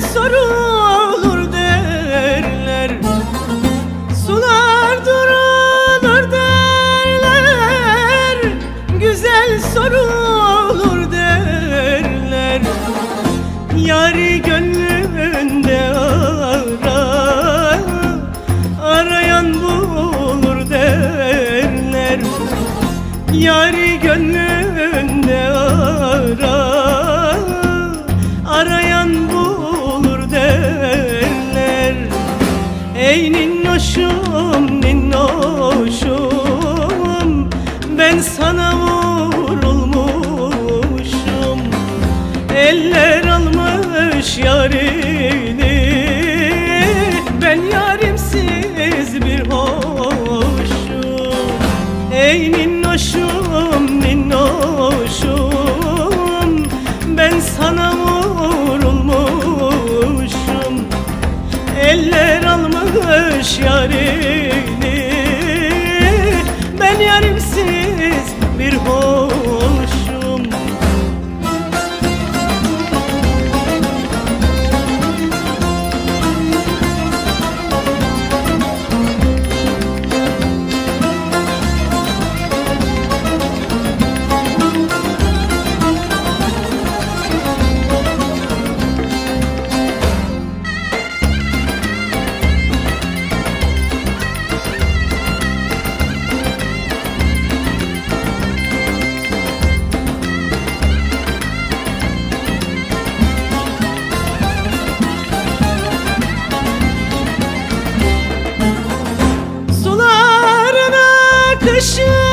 sorulur derler. Sular durulur derler. Güzel sorulur derler. Yari gönlünde ara Arayan bulur derler. Yari gönlünde ara Ey ninnoşum ninnoşum Ben sana vurulmuşum. Eller almış yarini bakışın